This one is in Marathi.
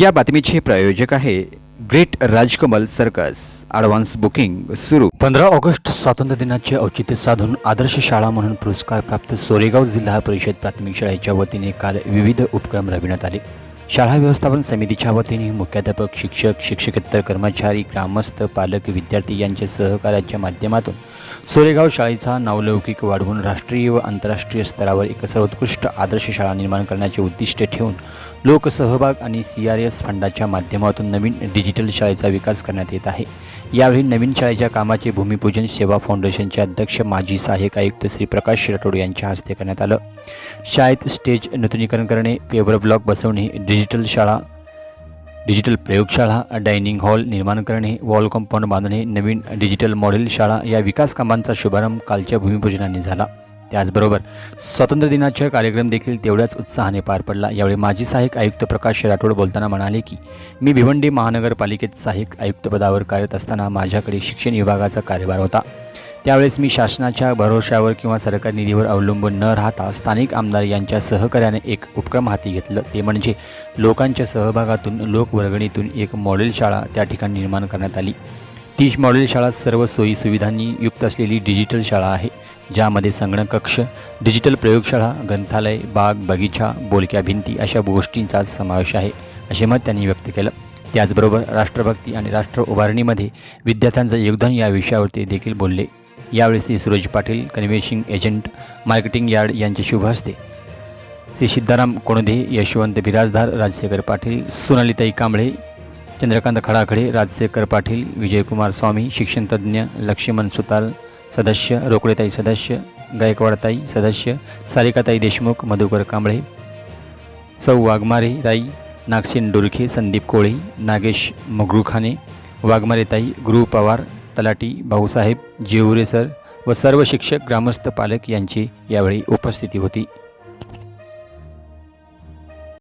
या बातमीचे प्रायोजक आहे great Rajkamal circus. Advance booking सुरू. पंधरा ऑगस्ट स्वातंत्र्य दिनाचे औचित्य साधून आदर्श शाळा म्हणून पुरस्कार प्राप्त सोरेगाव जिल्हा परिषद प्राथमिक शाळेच्या वतीने काल विविध उपक्रम राबविण्यात आले. शाळा व्यवस्थापन समितीच्या वतीने मुख्याध्यापक शिक्षक शिक्षकेतर कर्मचारी ग्रामस्थ पालक विद्यार्थी यांच्या सहकार्याच्या माध्यमातून सोरेगाव शाळेचा नावलौकिक वाढवून राष्ट्रीय व आंतरराष्ट्रीय स्तरावर एक सर्वोत्कृष्ट आदर्श शाळा निर्माण करण्याचे उद्दिष्ट ठेवून लोकसहभाग आणि सी आर एस फंडाच्या माध्यमातून नवीन डिजिटल शाळेचा विकास करण्यात येत आहे. यावेळी नवीन शाळेच्या कामाचे भूमिपूजन सेवा फाउंडेशनचे अध्यक्ष माजी सहाय्यक आयुक्त श्री प्रकाश राठोड यांच्या हस्ते करण्यात आलं. शाळेत स्टेज नूतनीकरण करणे पेवर ब्लॉक बसवणे डिजिटल शाळा डिजिटल प्रयोगशाळा डायनिंग हॉल निर्माण करणे वॉल कंपाऊंड बांधणे नवीन डिजिटल मॉडेल शाळा या विकास कामांचा शुभारंभ कालच्या भूमिपूजनाने झाला. त्याचबरोबर स्वातंत्र्य दिनाचा कार्यक्रम देखील तेवढ्याच उत्साहाने पार पडला. यावेळी माजी सहाय्यक आयुक्त प्रकाश राठोड बोलताना म्हणाले की मी भिवंडी महानगरपालिकेत सहाय्यक आयुक्तपदावर कार्यरत असताना माझ्याकडे शिक्षण विभागाचा कार्यभार होता. त्यावेळेस मी शासनाच्या भरोश्यावर किंवा सरकारी निधीवर अवलंबून न राहता स्थानिक आमदार यांच्या सहकार्याने एक उपक्रम हाती घेतलं. ते म्हणजे लोकांच्या सहभागातून लोकवर्गणीतून एक मॉडेल शाळा त्या ठिकाणी निर्माण करण्यात आली. ती मॉडेल शाळा सर्व सोयी सुविधांनी युक्त असलेली डिजिटल शाळा आहे ज्यामध्ये संगणक कक्ष डिजिटल प्रयोगशाळा ग्रंथालय बाग बगीचा बोलक्या भिंती अशा गोष्टींचा समावेश आहे असे मत त्यांनी व्यक्त केलं. त्याचबरोबर राष्ट्रभक्ती आणि राष्ट्र उभारणीमध्ये विद्यार्थ्यांचं योगदान या विषयावरती देखील बोलले. यावेळी Shri Suraj Patil conveyancing agent marketing yard यांचे शुभ हस्ते. श्री सिद्धाराम कोणदे यशवंत बिराजदार राजशेखर पाटील सोनालीताई कांबळे चंद्रकांत खडाखडे राजशेखर पाटील विजयकुमार स्वामी शिक्षणतज्ज्ञ लक्ष्मण सुतार सदस्य रोकडेताई सदस्य गायकवाडताई सदस्य सारिकाताई देशमुख मधुकर कांबळे सौ वाघमारे ताई नागसेन डोरखे संदीप कोळी नागेश मगरूखाने वाघमारेताई गुरु पवार तलाटी भाऊसाहेब जेवरे सर व सर्व शिक्षक ग्रामस्थ पालक यांची यावेळी उपस्थिती होती.